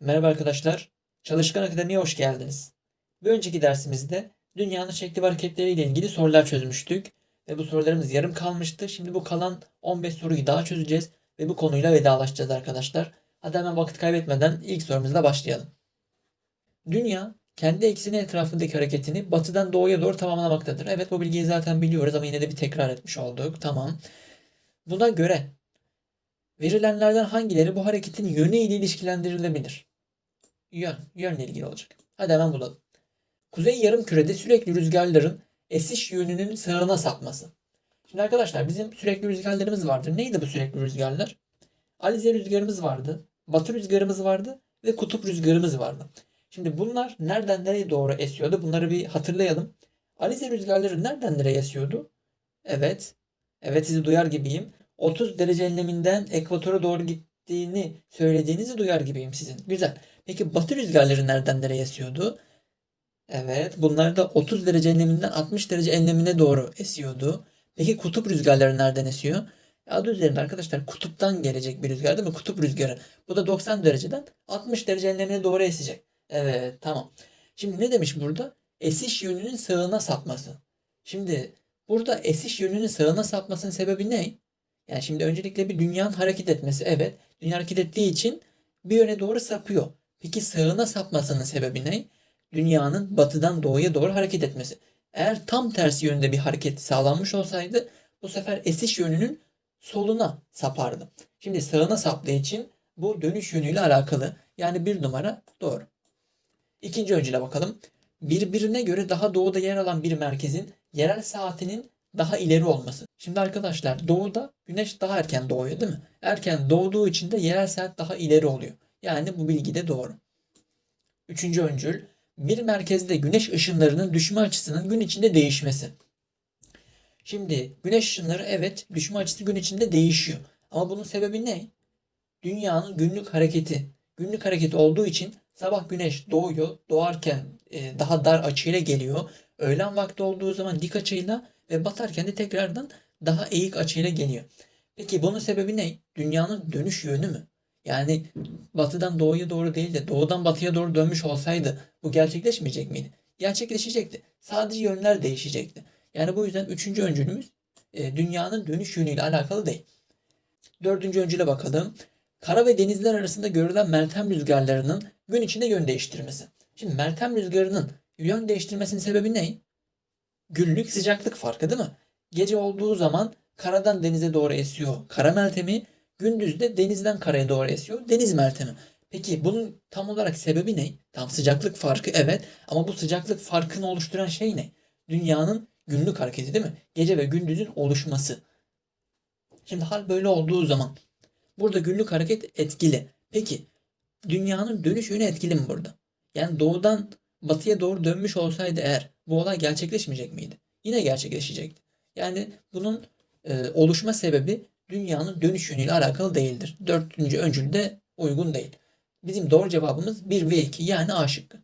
Merhaba arkadaşlar. Çalışkan Akademi'ye hoş geldiniz. Bir önceki dersimizde dünyanın şekli ve hareketleriyle ilgili sorular çözmüştük. Ve bu sorularımız yarım kalmıştı. Şimdi bu kalan 15 soruyu daha çözeceğiz. Ve bu konuyla vedalaşacağız arkadaşlar. Hadi hemen vakit kaybetmeden ilk sorumuzla başlayalım. Dünya kendi ekseni etrafındaki hareketini batıdan doğuya doğru tamamlamaktadır. Evet bu bilgiyi zaten biliyoruz ama yine de bir tekrar etmiş olduk. Tamam. Buna göre verilenlerden hangileri bu hareketin yönü ile ilişkilendirilebilir? Yön, yönle ilgili olacak. Hadi hemen bulalım. Kuzey yarım kürede sürekli rüzgarların esiş yönünün sağına sapması. Şimdi arkadaşlar bizim sürekli rüzgarlarımız vardır. Neydi bu sürekli rüzgarlar? Alize rüzgarımız vardı. Batı rüzgarımız vardı. Ve kutup rüzgarımız vardı. Şimdi bunlar nereden nereye doğru esiyordu? Bunları bir hatırlayalım. Alize rüzgarları nereden nereye esiyordu? Evet. Evet sizi duyar gibiyim. 30 derece enleminden ekvatora doğru gittiğini söylediğinizi duyar gibiyim sizin. Güzel. Peki batı rüzgarları nereden nereye esiyordu? Evet, bunlar da 30 derece enleminden 60 derece enlemine doğru esiyordu. Peki kutup rüzgarları nereden esiyor? Adı üzerinde arkadaşlar kutuptan gelecek bir rüzgar değil mi? Kutup rüzgarı. Bu da 90 dereceden 60 derece enlemine doğru esecek. Evet, tamam. Şimdi ne demiş burada? Esiş yönünün sağına sapması. Şimdi burada esiş yönünün sağına sapmasının sebebi ne? Yani şimdi öncelikle bir dünyanın hareket etmesi. Evet, dünya hareket ettiği için bir yöne doğru sapıyor. Peki sağına sapmasının sebebi ne? Dünyanın batıdan doğuya doğru hareket etmesi. Eğer tam tersi yönde bir hareket sağlanmış olsaydı bu sefer esiş yönünün soluna sapardı. Şimdi sağına saptığı için bu dönüş yönüyle alakalı. Yani bir numara doğru. İkinci öncüle bakalım. Birbirine göre daha doğuda yer alan bir merkezin yerel saatinin daha ileri olması. Şimdi arkadaşlar doğuda güneş daha erken doğuyor değil mi? Erken doğduğu için de yerel saat daha ileri oluyor. Yani bu bilgi de doğru. Üçüncü öncül bir merkezde güneş ışınlarının düşme açısının gün içinde değişmesi. Şimdi güneş ışınları evet düşme açısı gün içinde değişiyor. Ama bunun sebebi ne? Dünyanın günlük hareketi. Günlük hareket olduğu için sabah güneş doğuyor. Doğarken e, daha dar açıyla geliyor. Öğlen vakti olduğu zaman dik açıyla ve batarken de tekrardan daha eğik açıyla geliyor. Peki bunun sebebi ne? Dünyanın dönüş yönü mü? Yani batıdan doğuya doğru değil de doğudan batıya doğru dönmüş olsaydı bu gerçekleşmeyecek miydi? Gerçekleşecekti. Sadece yönler değişecekti. Yani bu yüzden üçüncü öncülümüz e, dünyanın dönüş yönüyle alakalı değil. Dördüncü öncüle bakalım. Kara ve denizler arasında görülen meltem rüzgarlarının gün içinde yön değiştirmesi. Şimdi meltem rüzgarının yön değiştirmesinin sebebi ne? Günlük sıcaklık farkı değil mi? Gece olduğu zaman karadan denize doğru esiyor kara meltemi, gündüz de denizden karaya doğru esiyor deniz meltemi. Peki bunun tam olarak sebebi ne? Tam sıcaklık farkı evet ama bu sıcaklık farkını oluşturan şey ne? Dünyanın günlük hareketi değil mi? Gece ve gündüzün oluşması. Şimdi hal böyle olduğu zaman burada günlük hareket etkili. Peki dünyanın dönüş yönü etkili mi burada? Yani doğudan batıya doğru dönmüş olsaydı eğer bu olay gerçekleşmeyecek miydi? Yine gerçekleşecekti. Yani bunun e, oluşma sebebi dünyanın dönüş yönüyle alakalı değildir. Dördüncü öncül de uygun değil. Bizim doğru cevabımız 1 ve 2 yani A şıkkı.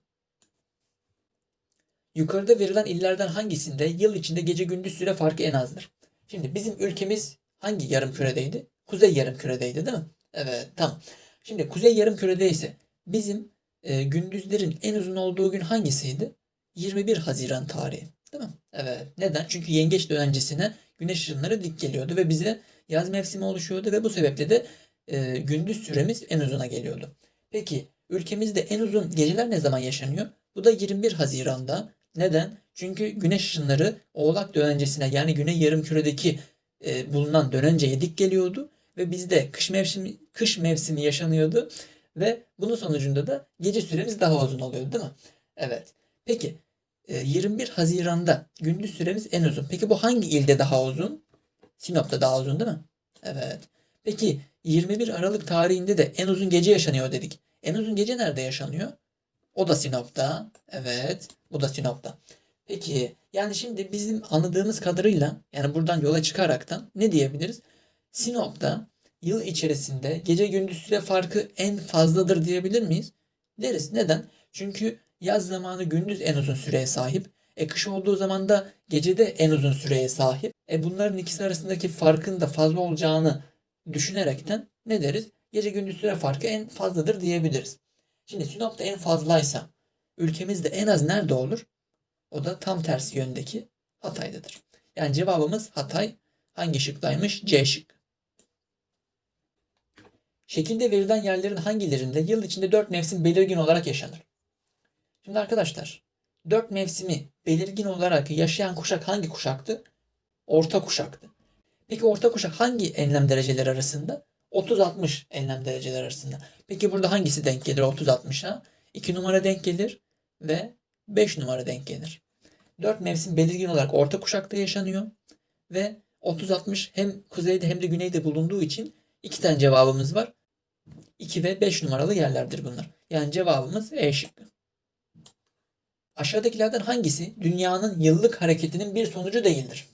Yukarıda verilen illerden hangisinde yıl içinde gece gündüz süre farkı en azdır? Şimdi bizim ülkemiz hangi yarım küredeydi? Kuzey yarım küredeydi değil mi? Evet tamam. Şimdi kuzey yarım kürede ise bizim e, gündüzlerin en uzun olduğu gün hangisiydi? 21 Haziran tarihi. Değil mi? Evet. Neden? Çünkü yengeç dönencesine güneş ışınları dik geliyordu ve bize yaz mevsimi oluşuyordu ve bu sebeple de e, gündüz süremiz en uzuna geliyordu. Peki ülkemizde en uzun geceler ne zaman yaşanıyor? Bu da 21 Haziran'da. Neden? Çünkü güneş ışınları Oğlak dönencesine yani güney yarımküredeki e, bulunan dönenceye dik geliyordu ve bizde kış mevsimi kış mevsimi yaşanıyordu ve bunun sonucunda da gece süremiz daha uzun oluyordu değil mi? Evet. Peki 21 Haziran'da gündüz süremiz en uzun. Peki bu hangi ilde daha uzun? Sinop'ta daha uzun değil mi? Evet. Peki 21 Aralık tarihinde de en uzun gece yaşanıyor dedik. En uzun gece nerede yaşanıyor? O da Sinop'ta. Evet. Bu da Sinop'ta. Peki yani şimdi bizim anladığımız kadarıyla yani buradan yola çıkaraktan ne diyebiliriz? Sinop'ta yıl içerisinde gece gündüz süre farkı en fazladır diyebilir miyiz? Deriz. Neden? Çünkü yaz zamanı gündüz en uzun süreye sahip. E kış olduğu zaman da gecede en uzun süreye sahip. E bunların ikisi arasındaki farkın da fazla olacağını düşünerekten ne deriz? Gece gündüz süre farkı en fazladır diyebiliriz. Şimdi Sinop'ta en fazlaysa ülkemizde en az nerede olur? O da tam tersi yöndeki Hatay'dadır. Yani cevabımız Hatay hangi şıktaymış? C şık. Şekilde verilen yerlerin hangilerinde yıl içinde dört mevsim belirgin olarak yaşanır? Şimdi arkadaşlar dört mevsimi belirgin olarak yaşayan kuşak hangi kuşaktı? Orta kuşaktı. Peki orta kuşak hangi enlem dereceleri arasında? 30-60 enlem dereceleri arasında. Peki burada hangisi denk gelir 30-60'a? 2 numara denk gelir ve 5 numara denk gelir. 4 mevsim belirgin olarak orta kuşakta yaşanıyor ve 30-60 hem kuzeyde hem de güneyde bulunduğu için iki tane cevabımız var. 2 ve 5 numaralı yerlerdir bunlar. Yani cevabımız E şıkkı. Aşağıdakilerden hangisi dünyanın yıllık hareketinin bir sonucu değildir?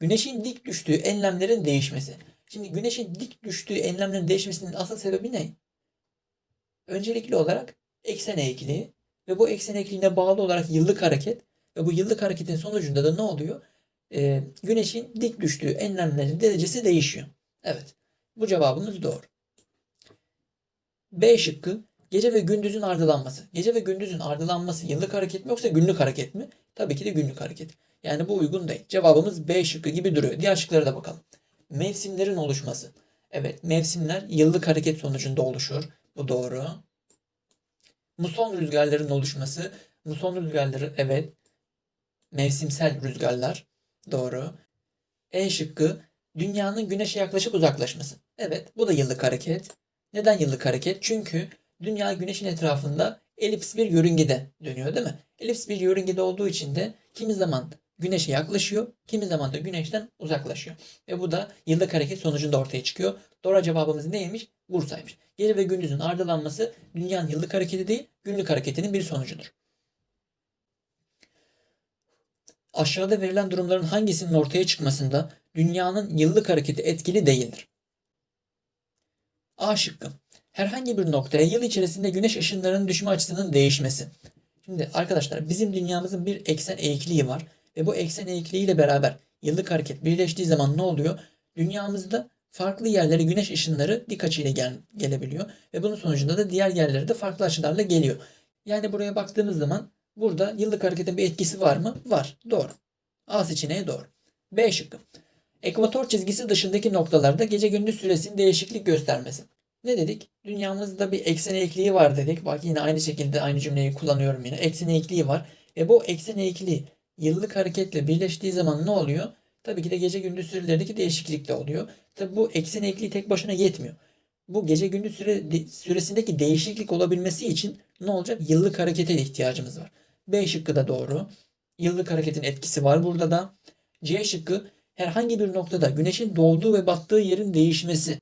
Güneşin dik düştüğü enlemlerin değişmesi. Şimdi güneşin dik düştüğü enlemlerin değişmesinin asıl sebebi ne? Öncelikli olarak eksen eğikliği ve bu eksen eğikliğine bağlı olarak yıllık hareket ve bu yıllık hareketin sonucunda da ne oluyor? Ee, güneşin dik düştüğü enlemlerin derecesi değişiyor. Evet. Bu cevabımız doğru. B şıkkı gece ve gündüzün ardılanması. Gece ve gündüzün ardılanması yıllık hareket mi yoksa günlük hareket mi? Tabii ki de günlük hareket. Yani bu uygun değil. Cevabımız B şıkkı gibi duruyor. Diğer şıklara da bakalım. Mevsimlerin oluşması. Evet mevsimler yıllık hareket sonucunda oluşur. Bu doğru. Muson rüzgarların oluşması. Muson rüzgarları evet mevsimsel rüzgarlar. Doğru. E şıkkı dünyanın güneşe yaklaşıp uzaklaşması. Evet bu da yıllık hareket. Neden yıllık hareket? Çünkü dünya güneşin etrafında elips bir yörüngede dönüyor değil mi? Elips bir yörüngede olduğu için de kimi zaman güneşe yaklaşıyor, kimi zaman da güneşten uzaklaşıyor. Ve bu da yıllık hareket sonucunda ortaya çıkıyor. Doğru cevabımız neymiş? Bursa'ymış. Gece ve gündüzün ardılanması dünyanın yıllık hareketi değil, günlük hareketinin bir sonucudur. Aşağıda verilen durumların hangisinin ortaya çıkmasında dünyanın yıllık hareketi etkili değildir? A şıkkı. Herhangi bir noktaya yıl içerisinde güneş ışınlarının düşme açısının değişmesi. Şimdi arkadaşlar bizim dünyamızın bir eksen eğikliği var. Ve bu eksen eğikliğiyle beraber yıllık hareket birleştiği zaman ne oluyor? Dünyamızda farklı yerlere güneş ışınları dik açıyla gel gelebiliyor. Ve bunun sonucunda da diğer yerlere de farklı açılarla geliyor. Yani buraya baktığımız zaman burada yıllık hareketin bir etkisi var mı? Var. Doğru. A seçeneği doğru. B şıkkı. Ekvator çizgisi dışındaki noktalarda gece gündüz süresinin değişiklik göstermesi. Ne dedik? Dünyamızda bir eksen eğikliği var dedik. Bak yine aynı şekilde aynı cümleyi kullanıyorum yine. Eksen eğikliği var. Ve bu eksen eğikliği yıllık hareketle birleştiği zaman ne oluyor? Tabii ki de gece gündüz sürelerindeki değişiklik de oluyor. Tabii bu eksen eğikliği tek başına yetmiyor. Bu gece gündüz süre, de, süresindeki değişiklik olabilmesi için ne olacak? Yıllık harekete ihtiyacımız var. B şıkkı da doğru. Yıllık hareketin etkisi var burada da. C şıkkı herhangi bir noktada güneşin doğduğu ve battığı yerin değişmesi.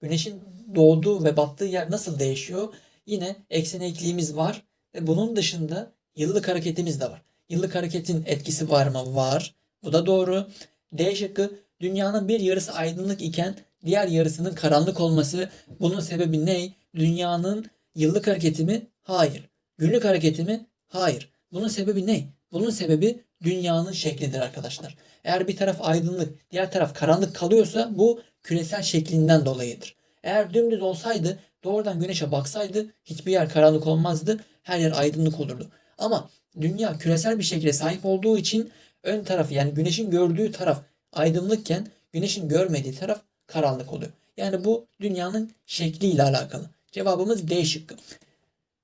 Güneşin doğduğu ve battığı yer nasıl değişiyor? Yine eksen eğikliğimiz var ve bunun dışında yıllık hareketimiz de var. Yıllık hareketin etkisi var mı? Var. Bu da doğru. D şıkkı dünyanın bir yarısı aydınlık iken diğer yarısının karanlık olması. Bunun sebebi ne? Dünyanın yıllık hareketi mi? Hayır. Günlük hareketi mi? Hayır. Bunun sebebi ne? Bunun sebebi dünyanın şeklidir arkadaşlar. Eğer bir taraf aydınlık, diğer taraf karanlık kalıyorsa bu küresel şeklinden dolayıdır. Eğer dümdüz olsaydı, doğrudan güneşe baksaydı hiçbir yer karanlık olmazdı. Her yer aydınlık olurdu. Ama dünya küresel bir şekilde sahip olduğu için ön tarafı yani güneşin gördüğü taraf aydınlıkken güneşin görmediği taraf karanlık oluyor. Yani bu dünyanın şekliyle alakalı. Cevabımız D şıkkı.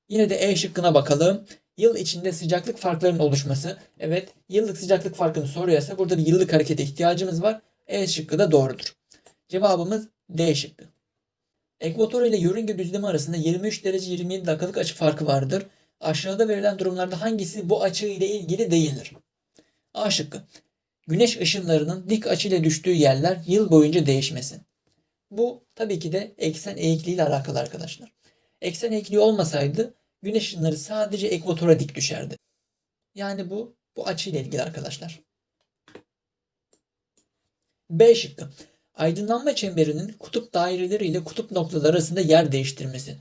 Yine de E şıkkına bakalım. Yıl içinde sıcaklık farklarının oluşması. Evet yıllık sıcaklık farkını soruyorsa burada bir yıllık harekete ihtiyacımız var. E şıkkı da doğrudur. Cevabımız D şıkkı. Ekvator ile yörünge düzlemi arasında 23 derece 27 dakikalık açı farkı vardır. Aşağıda verilen durumlarda hangisi bu açı ile ilgili değildir? A şıkkı. Güneş ışınlarının dik açıyla düştüğü yerler yıl boyunca değişmesi. Bu tabii ki de eksen eğikliği ile alakalı arkadaşlar. Eksen eğikliği olmasaydı güneş ışınları sadece ekvatora dik düşerdi. Yani bu bu açıyla ilgili arkadaşlar. B şıkkı. Aydınlanma çemberinin kutup daireleri ile kutup noktaları arasında yer değiştirmesi.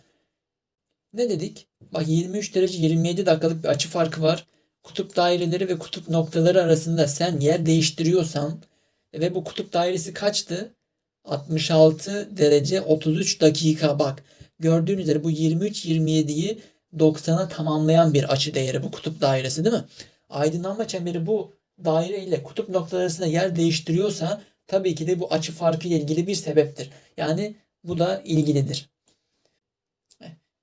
Ne dedik? Bak 23 derece 27 dakikalık bir açı farkı var. Kutup daireleri ve kutup noktaları arasında sen yer değiştiriyorsan ve bu kutup dairesi kaçtı? 66 derece 33 dakika bak. Gördüğünüz üzere bu 23-27'yi 90'a tamamlayan bir açı değeri bu kutup dairesi değil mi? Aydınlanma çemberi bu daire ile kutup noktaları arasında yer değiştiriyorsa tabii ki de bu açı farkı ile ilgili bir sebeptir. Yani bu da ilgilidir.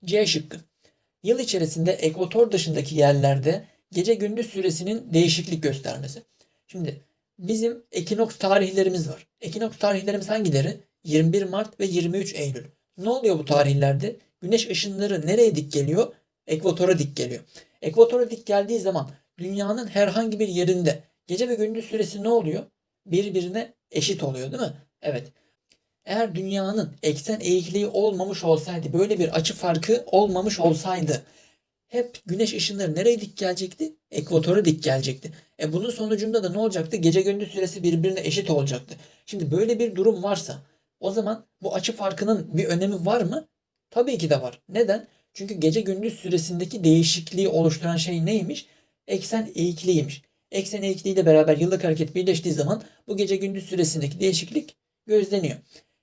C şıkkı. Yıl içerisinde ekvator dışındaki yerlerde gece gündüz süresinin değişiklik göstermesi. Şimdi bizim ekinoks tarihlerimiz var. Ekinoks tarihlerimiz hangileri? 21 Mart ve 23 Eylül. Ne oluyor bu tarihlerde? Güneş ışınları nereye dik geliyor? Ekvatora dik geliyor. Ekvatora dik geldiği zaman dünyanın herhangi bir yerinde gece ve gündüz süresi ne oluyor? Birbirine eşit oluyor değil mi? Evet. Eğer dünyanın eksen eğikliği olmamış olsaydı, böyle bir açı farkı olmamış olsaydı hep güneş ışınları nereye dik gelecekti? Ekvatora dik gelecekti. E bunun sonucunda da ne olacaktı? Gece gündüz süresi birbirine eşit olacaktı. Şimdi böyle bir durum varsa o zaman bu açı farkının bir önemi var mı? Tabii ki de var. Neden? Çünkü gece gündüz süresindeki değişikliği oluşturan şey neymiş? Eksen eğikliğiymiş. Eksen eğikliğiyle beraber yıllık hareket birleştiği zaman bu gece gündüz süresindeki değişiklik gözleniyor.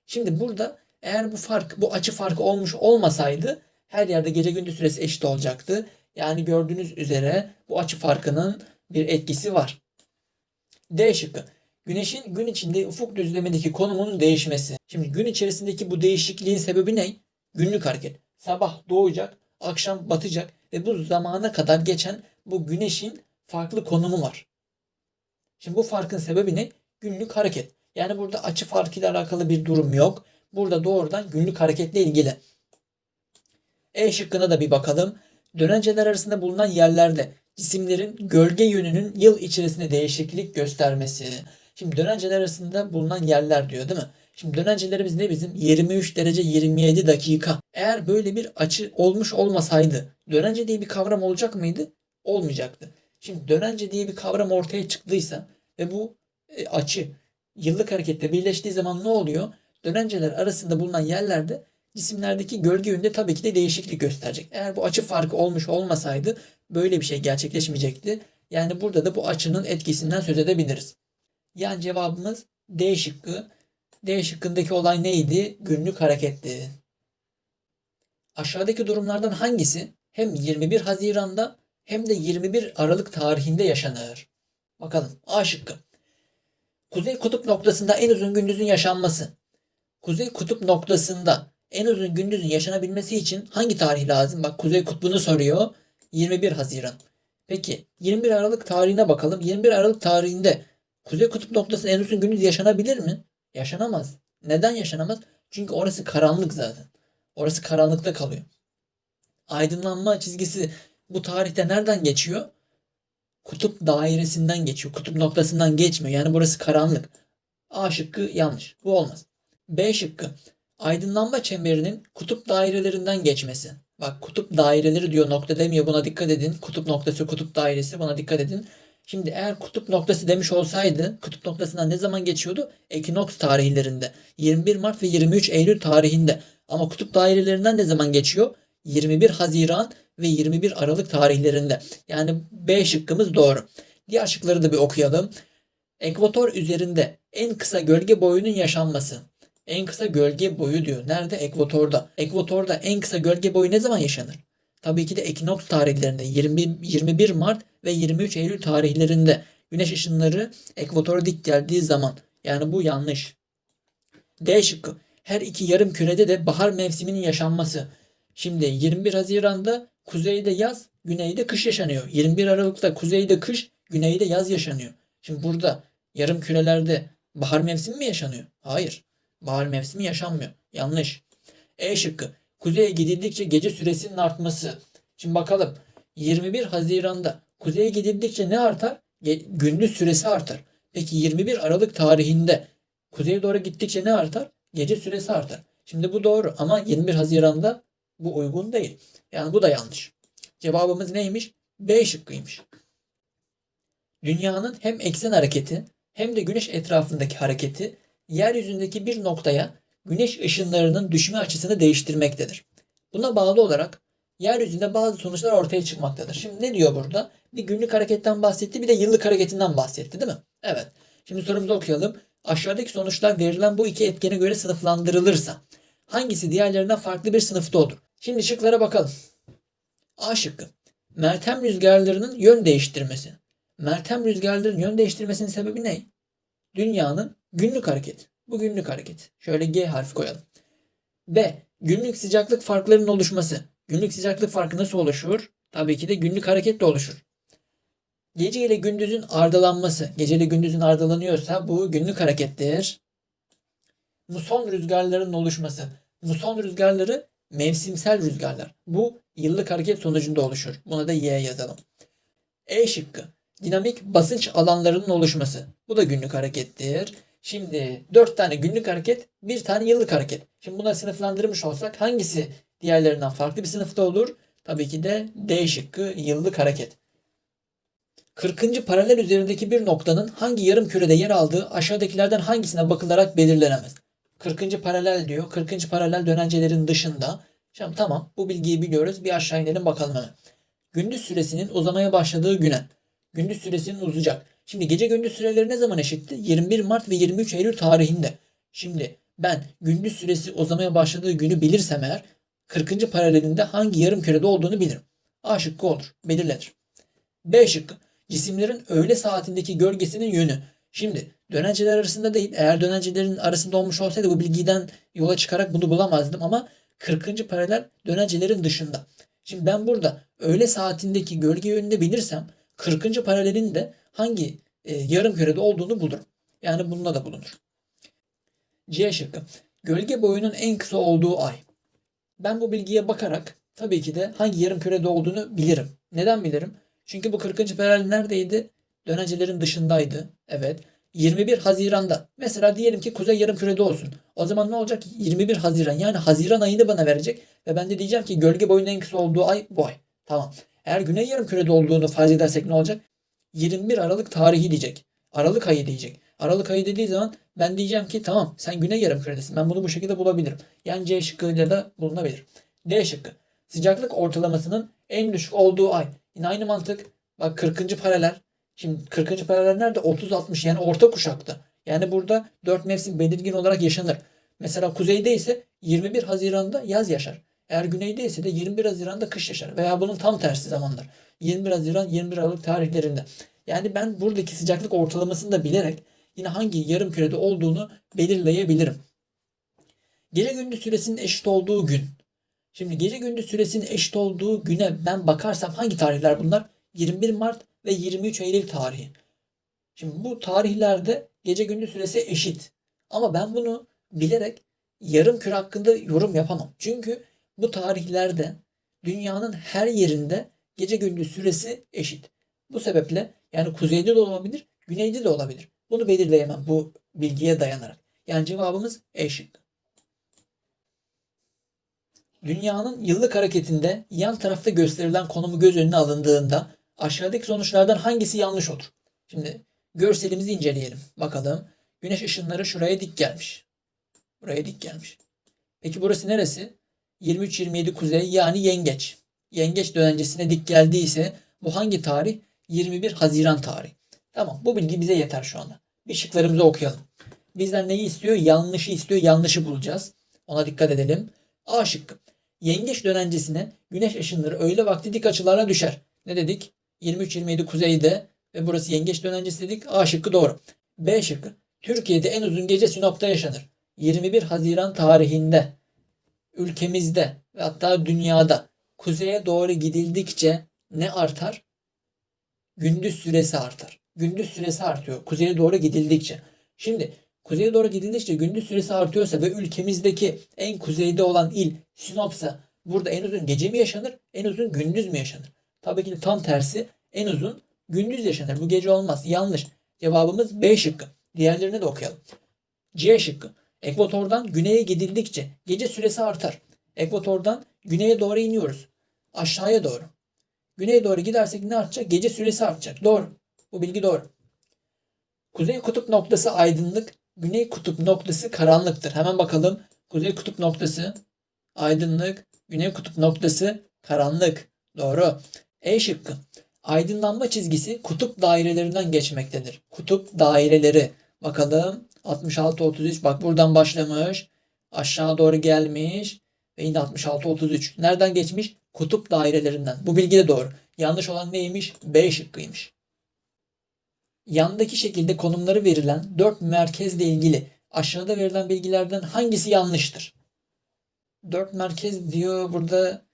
Şimdi burada eğer bu fark, bu açı farkı olmuş olmasaydı her yerde gece gündüz süresi eşit olacaktı. Yani gördüğünüz üzere bu açı farkının bir etkisi var. D şıkkı. Güneşin gün içinde ufuk düzlemindeki konumunun değişmesi. Şimdi gün içerisindeki bu değişikliğin sebebi ne? Günlük hareket. Sabah doğacak, akşam batacak ve bu zamana kadar geçen bu güneşin farklı konumu var. Şimdi bu farkın sebebi ne? Günlük hareket. Yani burada açı farkıyla alakalı bir durum yok. Burada doğrudan günlük hareketle ilgili. E şıkkına da bir bakalım. Dönenceler arasında bulunan yerlerde cisimlerin gölge yönünün yıl içerisinde değişiklik göstermesi. Şimdi dönenceler arasında bulunan yerler diyor değil mi? Şimdi dönencelerimiz ne bizim? 23 derece 27 dakika. Eğer böyle bir açı olmuş olmasaydı dönence diye bir kavram olacak mıydı? Olmayacaktı. Şimdi dönence diye bir kavram ortaya çıktıysa ve bu e, açı yıllık harekette birleştiği zaman ne oluyor? Dönenceler arasında bulunan yerlerde cisimlerdeki gölge yönünde tabii ki de değişiklik gösterecek. Eğer bu açı farkı olmuş olmasaydı böyle bir şey gerçekleşmeyecekti. Yani burada da bu açının etkisinden söz edebiliriz. Yani cevabımız D şıkkı. D şıkkındaki olay neydi? Günlük hareketti. Aşağıdaki durumlardan hangisi hem 21 Haziran'da hem de 21 Aralık tarihinde yaşanır? Bakalım. A şıkkı. Kuzey kutup noktasında en uzun gündüzün yaşanması. Kuzey kutup noktasında en uzun gündüzün yaşanabilmesi için hangi tarih lazım? Bak Kuzey Kutbu'nu soruyor. 21 Haziran. Peki 21 Aralık tarihine bakalım. 21 Aralık tarihinde Kuzey Kutup noktasında en uzun gündüz yaşanabilir mi? Yaşanamaz. Neden yaşanamaz? Çünkü orası karanlık zaten. Orası karanlıkta kalıyor. Aydınlanma çizgisi bu tarihte nereden geçiyor? Kutup dairesinden geçiyor. Kutup noktasından geçmiyor. Yani burası karanlık. A şıkkı yanlış. Bu olmaz. B şıkkı. Aydınlanma çemberinin kutup dairelerinden geçmesi. Bak kutup daireleri diyor nokta demiyor buna dikkat edin. Kutup noktası kutup dairesi buna dikkat edin. Şimdi eğer kutup noktası demiş olsaydı kutup noktasından ne zaman geçiyordu? Ekinoks tarihlerinde. 21 Mart ve 23 Eylül tarihinde. Ama kutup dairelerinden ne zaman geçiyor? 21 Haziran ve 21 Aralık tarihlerinde. Yani B şıkkımız doğru. Diğer şıkları da bir okuyalım. Ekvator üzerinde en kısa gölge boyunun yaşanması. En kısa gölge boyu diyor. Nerede? Ekvatorda. Ekvatorda en kısa gölge boyu ne zaman yaşanır? Tabii ki de ekinoks tarihlerinde 20, 21 Mart ve 23 Eylül tarihlerinde güneş ışınları ekvatora dik geldiği zaman. Yani bu yanlış. D şıkkı. Her iki yarım kürede de bahar mevsiminin yaşanması. Şimdi 21 Haziran'da kuzeyde yaz, güneyde kış yaşanıyor. 21 Aralık'ta kuzeyde kış, güneyde yaz yaşanıyor. Şimdi burada yarım kürelerde bahar mevsimi mi yaşanıyor? Hayır. Bahar mevsimi yaşanmıyor. Yanlış. E şıkkı. Kuzeye gidildikçe gece süresinin artması. Şimdi bakalım. 21 Haziran'da kuzeye gidildikçe ne artar? Gündüz süresi artar. Peki 21 Aralık tarihinde kuzeye doğru gittikçe ne artar? Gece süresi artar. Şimdi bu doğru ama 21 Haziran'da bu uygun değil. Yani bu da yanlış. Cevabımız neymiş? B şıkkıymış. Dünyanın hem eksen hareketi hem de güneş etrafındaki hareketi yeryüzündeki bir noktaya güneş ışınlarının düşme açısını değiştirmektedir. Buna bağlı olarak yeryüzünde bazı sonuçlar ortaya çıkmaktadır. Şimdi ne diyor burada? Bir günlük hareketten bahsetti bir de yıllık hareketinden bahsetti değil mi? Evet. Şimdi sorumuzu okuyalım. Aşağıdaki sonuçlar verilen bu iki etkene göre sınıflandırılırsa hangisi diğerlerinden farklı bir sınıfta olur? Şimdi şıklara bakalım. A şıkkı. Meltem rüzgarlarının yön değiştirmesi. Meltem rüzgarlarının yön değiştirmesinin sebebi ne? Dünyanın günlük hareketi. Bu günlük hareket. Şöyle G harfi koyalım. B. Günlük sıcaklık farklarının oluşması. Günlük sıcaklık farkı nasıl oluşur? Tabii ki de günlük hareketle oluşur. Gece ile gündüzün ardalanması. Gece ile gündüzün ardalanıyorsa bu günlük harekettir. Muson rüzgarlarının oluşması. Muson rüzgarları mevsimsel rüzgarlar. Bu yıllık hareket sonucunda oluşur. Buna da Y yazalım. E şıkkı. Dinamik basınç alanlarının oluşması. Bu da günlük harekettir. Şimdi 4 tane günlük hareket, bir tane yıllık hareket. Şimdi bunları sınıflandırmış olsak hangisi diğerlerinden farklı bir sınıfta olur? Tabii ki de D şıkkı yıllık hareket. 40. paralel üzerindeki bir noktanın hangi yarım kürede yer aldığı aşağıdakilerden hangisine bakılarak belirlenemez. 40. paralel diyor. 40. paralel dönencelerin dışında. Şimdi tamam bu bilgiyi biliyoruz. Bir aşağı inelim bakalım hemen. Gündüz süresinin uzamaya başladığı güne. Gündüz süresinin uzayacak. Şimdi gece gündüz süreleri ne zaman eşitti? 21 Mart ve 23 Eylül tarihinde. Şimdi ben gündüz süresi uzamaya başladığı günü bilirsem eğer 40. paralelinde hangi yarım kürede olduğunu bilirim. A şıkkı olur. Belirlenir. B şıkkı. Cisimlerin öğle saatindeki gölgesinin yönü. Şimdi dönenceler arasında değil. Eğer dönencelerin arasında olmuş olsaydı bu bilgiden yola çıkarak bunu bulamazdım ama 40. paralel dönencelerin dışında. Şimdi ben burada öğle saatindeki gölge yönünü bilirsem 40. paralelin de hangi e, yarım kürede olduğunu bulurum. Yani bununla da bulunur. C şıkkı. Gölge boyunun en kısa olduğu ay. Ben bu bilgiye bakarak tabii ki de hangi yarım kürede olduğunu bilirim. Neden bilirim? Çünkü bu 40. paralel neredeydi? Dönencelerin dışındaydı. Evet. 21 Haziran'da. Mesela diyelim ki kuzey yarım kürede olsun. O zaman ne olacak? 21 Haziran. Yani Haziran ayını bana verecek. Ve ben de diyeceğim ki gölge boyunun en kısa olduğu ay bu ay. Tamam. Eğer güney yarım kürede olduğunu farz edersek ne olacak? 21 Aralık tarihi diyecek. Aralık ayı diyecek. Aralık ayı dediği zaman ben diyeceğim ki tamam sen güney yarım küredesin. Ben bunu bu şekilde bulabilirim. Yani C şıkkıyla da bulunabilir. D şıkkı. Sıcaklık ortalamasının en düşük olduğu ay. Yine aynı mantık. Bak 40. paralel. Şimdi 40. paralel nerede? 30-60 yani orta kuşakta. Yani burada 4 mevsim belirgin olarak yaşanır. Mesela kuzeyde ise 21 Haziran'da yaz yaşar. Eğer güneyde ise de 21 Haziran'da kış yaşar. Veya bunun tam tersi zamanlar. 21 Haziran 21 Aralık tarihlerinde. Yani ben buradaki sıcaklık ortalamasını da bilerek yine hangi yarım kürede olduğunu belirleyebilirim. Gece gündüz süresinin eşit olduğu gün. Şimdi gece gündüz süresinin eşit olduğu güne ben bakarsam hangi tarihler bunlar? 21 Mart ve 23 Eylül tarihi. Şimdi bu tarihlerde gece gündüz süresi eşit. Ama ben bunu bilerek yarım küre hakkında yorum yapamam. Çünkü bu tarihlerde dünyanın her yerinde gece gündüz süresi eşit. Bu sebeple yani kuzeyde de olabilir, güneyde de olabilir. Bunu belirleyemem bu bilgiye dayanarak. Yani cevabımız E şıkkı. Dünyanın yıllık hareketinde yan tarafta gösterilen konumu göz önüne alındığında aşağıdaki sonuçlardan hangisi yanlış olur? Şimdi görselimizi inceleyelim. Bakalım. Güneş ışınları şuraya dik gelmiş. Buraya dik gelmiş. Peki burası neresi? 23-27 kuzey yani yengeç. Yengeç dönencesine dik geldiyse bu hangi tarih? 21 Haziran tarihi. Tamam bu bilgi bize yeter şu anda. Bir şıklarımızı okuyalım. Bizden neyi istiyor? Yanlışı istiyor. Yanlışı bulacağız. Ona dikkat edelim. A şıkkı. Yengeç dönencesine güneş ışınları öğle vakti dik açılarla düşer. Ne dedik? 23-27 kuzeyde ve burası yengeç dönencesi dedik. A şıkkı doğru. B şıkkı. Türkiye'de en uzun gece Sinop'ta yaşanır. 21 Haziran tarihinde ülkemizde ve hatta dünyada kuzeye doğru gidildikçe ne artar? Gündüz süresi artar. Gündüz süresi artıyor. Kuzeye doğru gidildikçe. Şimdi kuzeye doğru gidildikçe gündüz süresi artıyorsa ve ülkemizdeki en kuzeyde olan il Sinop'sa burada en uzun gece mi yaşanır? En uzun gündüz mü yaşanır? Tabii ki de tam tersi en uzun gündüz yaşanır. Bu gece olmaz. Yanlış. Cevabımız B şıkkı. Diğerlerini de okuyalım. C şıkkı. Ekvatordan güneye gidildikçe gece süresi artar. Ekvatordan güneye doğru iniyoruz. Aşağıya doğru. Güneye doğru gidersek ne artacak? Gece süresi artacak. Doğru. Bu bilgi doğru. Kuzey kutup noktası aydınlık, güney kutup noktası karanlıktır. Hemen bakalım. Kuzey kutup noktası aydınlık, güney kutup noktası karanlık. Doğru. E şıkkı. Aydınlanma çizgisi kutup dairelerinden geçmektedir. Kutup daireleri. Bakalım 66 33 bak buradan başlamış. Aşağı doğru gelmiş ve yine 66 33. Nereden geçmiş? Kutup dairelerinden. Bu bilgi de doğru. Yanlış olan neymiş? B şıkkıymış. Yandaki şekilde konumları verilen 4 merkezle ilgili aşağıda verilen bilgilerden hangisi yanlıştır? 4 merkez diyor. Burada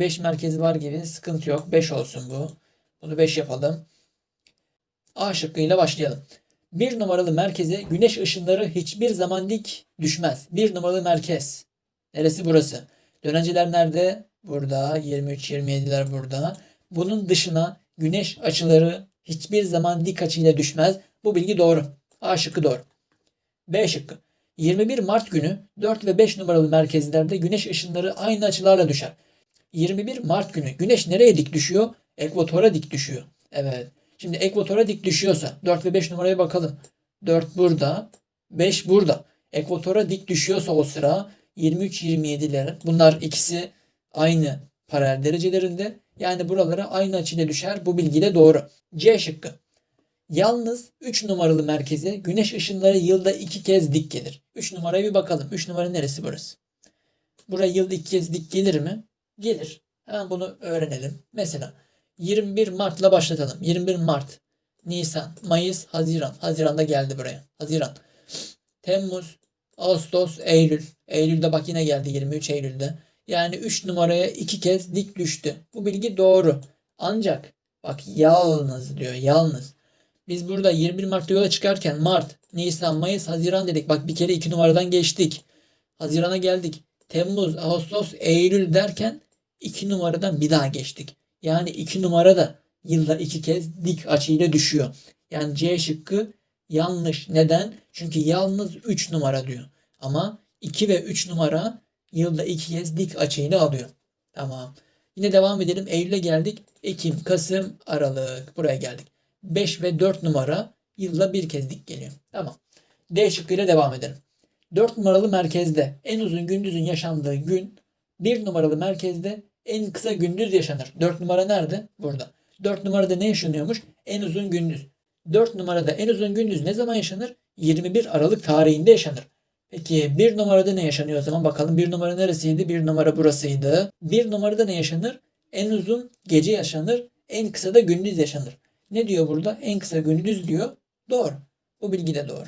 5 merkez var gibi. Sıkıntı yok. 5 olsun bu. Bunu 5 yapalım. A şıkkıyla başlayalım. Bir numaralı merkeze güneş ışınları hiçbir zaman dik düşmez. Bir numaralı merkez. Neresi burası? Dönenceler nerede? Burada. 23-27'ler burada. Bunun dışına güneş açıları hiçbir zaman dik açıyla düşmez. Bu bilgi doğru. A şıkkı doğru. B şıkkı. 21 Mart günü 4 ve 5 numaralı merkezlerde güneş ışınları aynı açılarla düşer. 21 Mart günü güneş nereye dik düşüyor? Ekvatora dik düşüyor. Evet. Şimdi ekvatora dik düşüyorsa 4 ve 5 numaraya bakalım. 4 burada, 5 burada. Ekvatora dik düşüyorsa o sıra 23-27'ler bunlar ikisi aynı paralel derecelerinde. Yani buralara aynı açıyla düşer. Bu bilgi de doğru. C şıkkı. Yalnız 3 numaralı merkeze güneş ışınları yılda 2 kez dik gelir. 3 numaraya bir bakalım. 3 numara neresi burası? Buraya yılda 2 kez dik gelir mi? Gelir. Hemen bunu öğrenelim. Mesela 21 Mart'la başlatalım. 21 Mart, Nisan, Mayıs, Haziran. Haziran'da geldi buraya. Haziran. Temmuz, Ağustos, Eylül. Eylül'de bak yine geldi 23 Eylül'de. Yani 3 numaraya 2 kez dik düştü. Bu bilgi doğru. Ancak bak yalnız diyor yalnız. Biz burada 21 Mart'ta yola çıkarken Mart, Nisan, Mayıs, Haziran dedik. Bak bir kere 2 numaradan geçtik. Haziran'a geldik. Temmuz, Ağustos, Eylül derken 2 numaradan bir daha geçtik. Yani 2 numara da yılda 2 kez dik açıyla düşüyor. Yani C şıkkı yanlış. Neden? Çünkü yalnız 3 numara diyor. Ama 2 ve 3 numara yılda 2 kez dik açıyla alıyor. Tamam. Yine devam edelim. Eylül'e geldik. Ekim, Kasım, Aralık. Buraya geldik. 5 ve 4 numara yılda bir kez dik geliyor. Tamam. D şıkkıyla devam edelim. 4 numaralı merkezde en uzun gündüzün yaşandığı gün 1 numaralı merkezde en kısa gündüz yaşanır. 4 numara nerede? Burada. 4 numarada ne yaşanıyormuş? En uzun gündüz. 4 numarada en uzun gündüz ne zaman yaşanır? 21 Aralık tarihinde yaşanır. Peki 1 numarada ne yaşanıyor o zaman bakalım. 1 numara neresiydi? 1 numara burasıydı. 1 numarada ne yaşanır? En uzun gece yaşanır. En kısa da gündüz yaşanır. Ne diyor burada? En kısa gündüz diyor. Doğru. Bu bilgi de doğru.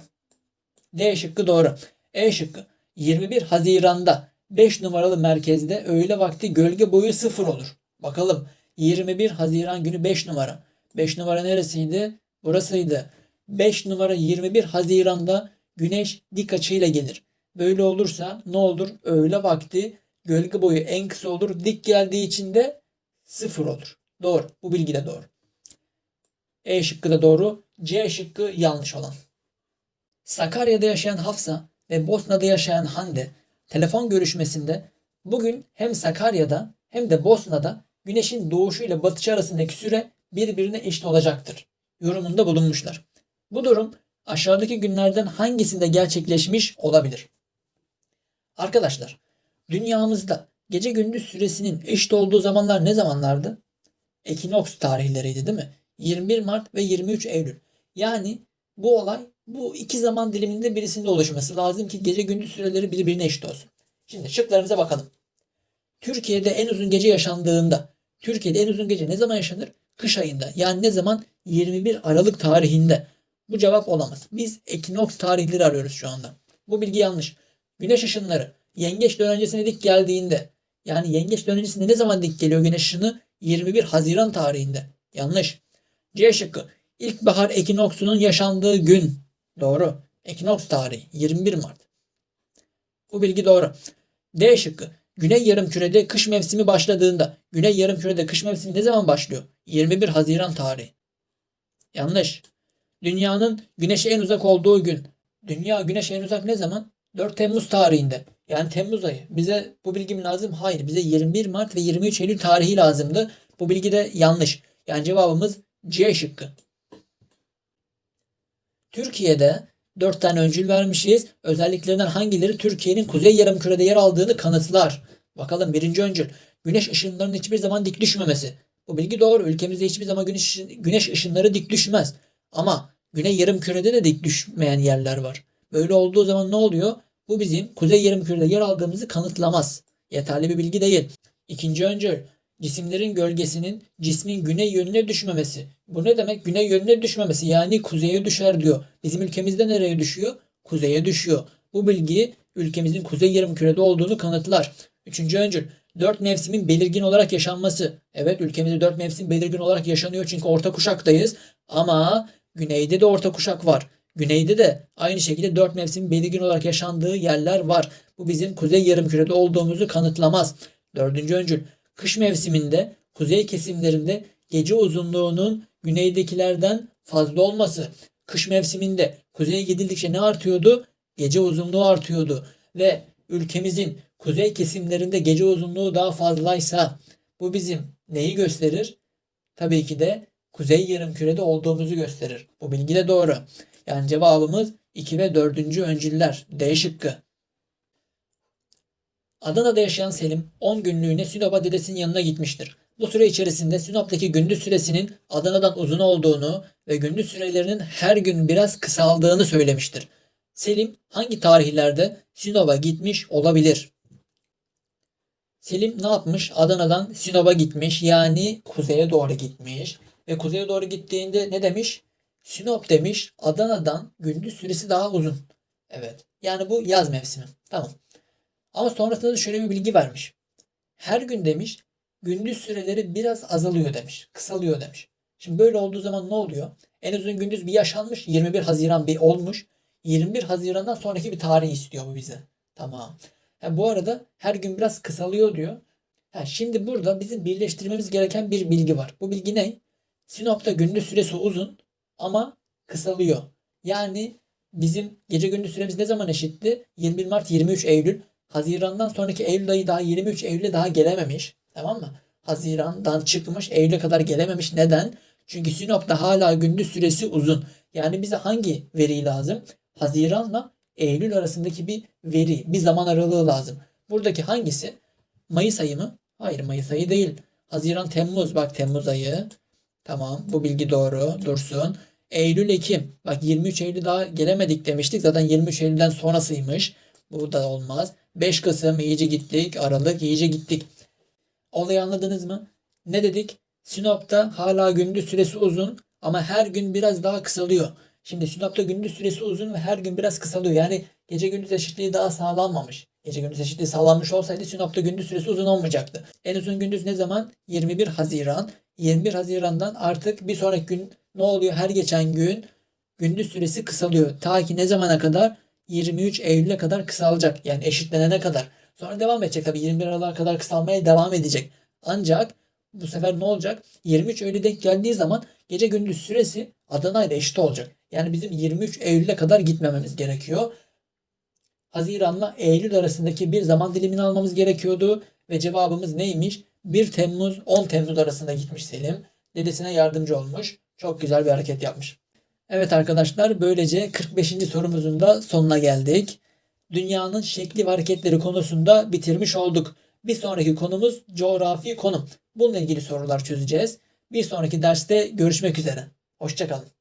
D şıkkı doğru. E şıkkı. 21 Haziran'da 5 numaralı merkezde öğle vakti gölge boyu 0 olur. Bakalım 21 Haziran günü 5 numara. 5 numara neresiydi? Burasıydı. 5 numara 21 Haziran'da güneş dik açıyla gelir. Böyle olursa ne olur? Öğle vakti gölge boyu en kısa olur. Dik geldiği için de 0 olur. Doğru. Bu bilgi de doğru. E şıkkı da doğru. C şıkkı yanlış olan. Sakarya'da yaşayan Hafsa ve Bosna'da yaşayan Hande telefon görüşmesinde bugün hem Sakarya'da hem de Bosna'da güneşin doğuşu ile batışı arasındaki süre birbirine eşit olacaktır. Yorumunda bulunmuşlar. Bu durum aşağıdaki günlerden hangisinde gerçekleşmiş olabilir? Arkadaşlar, dünyamızda gece gündüz süresinin eşit olduğu zamanlar ne zamanlardı? Ekinoks tarihleriydi değil mi? 21 Mart ve 23 Eylül. Yani bu olay bu iki zaman diliminde birisinde oluşması lazım ki gece gündüz süreleri birbirine eşit olsun. Şimdi şıklarımıza bakalım. Türkiye'de en uzun gece yaşandığında Türkiye'de en uzun gece ne zaman yaşanır? Kış ayında. Yani ne zaman? 21 Aralık tarihinde. Bu cevap olamaz. Biz ekinoks tarihleri arıyoruz şu anda. Bu bilgi yanlış. Güneş ışınları yengeç dönencesine dik geldiğinde yani yengeç dönencesine ne zaman dik geliyor güneş ışını? 21 Haziran tarihinde. Yanlış. C şıkkı. İlkbahar ekinoksunun yaşandığı gün. Doğru. Ekinoks tarihi 21 Mart. Bu bilgi doğru. D şıkkı. Güney yarımkürede kış mevsimi başladığında. Güney yarımkürede kış mevsimi ne zaman başlıyor? 21 Haziran tarihi. Yanlış. Dünyanın güneşe en uzak olduğu gün. Dünya güneşe en uzak ne zaman? 4 Temmuz tarihinde. Yani Temmuz ayı. Bize bu bilgi mi lazım? Hayır. Bize 21 Mart ve 23 Eylül tarihi lazımdı. Bu bilgi de yanlış. Yani cevabımız C şıkkı. Türkiye'de 4 tane öncül vermişiz. Özelliklerinden hangileri Türkiye'nin kuzey yarımkürede yer aldığını kanıtlar. Bakalım birinci öncül. Güneş ışınlarının hiçbir zaman dik düşmemesi. Bu bilgi doğru. Ülkemizde hiçbir zaman güneş, güneş ışınları dik düşmez. Ama güney yarımkürede de dik düşmeyen yerler var. Böyle olduğu zaman ne oluyor? Bu bizim kuzey yarımkürede yer aldığımızı kanıtlamaz. Yeterli bir bilgi değil. İkinci öncül. Cisimlerin gölgesinin cismin güney yönüne düşmemesi. Bu ne demek? Güney yönüne düşmemesi. Yani kuzeye düşer diyor. Bizim ülkemizde nereye düşüyor? Kuzeye düşüyor. Bu bilgi ülkemizin kuzey yarımkürede olduğunu kanıtlar. Üçüncü öncül. Dört mevsimin belirgin olarak yaşanması. Evet ülkemizde dört mevsim belirgin olarak yaşanıyor çünkü orta kuşaktayız. Ama güneyde de orta kuşak var. Güneyde de aynı şekilde dört mevsim belirgin olarak yaşandığı yerler var. Bu bizim kuzey yarımkürede olduğumuzu kanıtlamaz. Dördüncü öncül. Kış mevsiminde kuzey kesimlerinde gece uzunluğunun güneydekilerden fazla olması. Kış mevsiminde kuzeye gidildikçe ne artıyordu? Gece uzunluğu artıyordu. Ve ülkemizin kuzey kesimlerinde gece uzunluğu daha fazlaysa bu bizim neyi gösterir? Tabii ki de kuzey yarımkürede olduğumuzu gösterir. Bu bilgi de doğru. Yani cevabımız 2 ve 4. öncüller. D şıkkı. Adana'da yaşayan Selim 10 günlüğüne Sinop'a dedesinin yanına gitmiştir. Bu süre içerisinde Sinop'taki gündüz süresinin Adana'dan uzun olduğunu ve gündüz sürelerinin her gün biraz kısaldığını söylemiştir. Selim hangi tarihlerde Sinop'a gitmiş olabilir? Selim ne yapmış? Adana'dan Sinop'a gitmiş. Yani kuzeye doğru gitmiş. Ve kuzeye doğru gittiğinde ne demiş? Sinop demiş. Adana'dan gündüz süresi daha uzun. Evet. Yani bu yaz mevsimi. Tamam. Ama sonrasında da şöyle bir bilgi vermiş. Her gün demiş gündüz süreleri biraz azalıyor demiş. Kısalıyor demiş. Şimdi böyle olduğu zaman ne oluyor? En uzun gündüz bir yaşanmış. 21 Haziran bir olmuş. 21 Haziran'dan sonraki bir tarih istiyor bu bize. Tamam. Ha, bu arada her gün biraz kısalıyor diyor. Ha, şimdi burada bizim birleştirmemiz gereken bir bilgi var. Bu bilgi ne? Sinop'ta gündüz süresi uzun ama kısalıyor. Yani bizim gece gündüz süremiz ne zaman eşitti? 21 Mart 23 Eylül. Haziran'dan sonraki Eylül ayı daha 23 Eylül'e daha gelememiş. Tamam mı? Haziran'dan çıkmış Eylül'e kadar gelememiş. Neden? Çünkü Sinop'ta hala gündüz süresi uzun. Yani bize hangi veri lazım? Haziran'la Eylül arasındaki bir veri, bir zaman aralığı lazım. Buradaki hangisi? Mayıs ayı mı? Hayır Mayıs ayı değil. Haziran, Temmuz. Bak Temmuz ayı. Tamam bu bilgi doğru. Dursun. Eylül, Ekim. Bak 23 Eylül daha gelemedik demiştik. Zaten 23 Eylül'den sonrasıymış. Bu da olmaz. 5 Kasım iyice gittik. Aralık iyice gittik. Olayı anladınız mı? Ne dedik? Sinop'ta hala gündüz süresi uzun ama her gün biraz daha kısalıyor. Şimdi Sinop'ta gündüz süresi uzun ve her gün biraz kısalıyor. Yani gece gündüz eşitliği daha sağlanmamış. Gece gündüz eşitliği sağlanmış olsaydı Sinop'ta gündüz süresi uzun olmayacaktı. En uzun gündüz ne zaman? 21 Haziran. 21 Haziran'dan artık bir sonraki gün ne oluyor? Her geçen gün gündüz süresi kısalıyor. Ta ki ne zamana kadar? 23 Eylül'e kadar kısalacak. Yani eşitlenene kadar. Sonra devam edecek tabii 21 Aralık'a kadar kısalmaya devam edecek. Ancak bu sefer ne olacak? 23 Eylül denk geldiği zaman gece gündüz süresi Adana ile eşit olacak. Yani bizim 23 Eylül'e kadar gitmememiz gerekiyor. Haziran'la Eylül arasındaki bir zaman dilimini almamız gerekiyordu. Ve cevabımız neymiş? 1 Temmuz 10 Temmuz arasında gitmiş Selim. Dedesine yardımcı olmuş. Çok güzel bir hareket yapmış. Evet arkadaşlar böylece 45. sorumuzun da sonuna geldik. Dünyanın şekli ve hareketleri konusunda bitirmiş olduk. Bir sonraki konumuz coğrafi konum. Bununla ilgili sorular çözeceğiz. Bir sonraki derste görüşmek üzere. Hoşçakalın.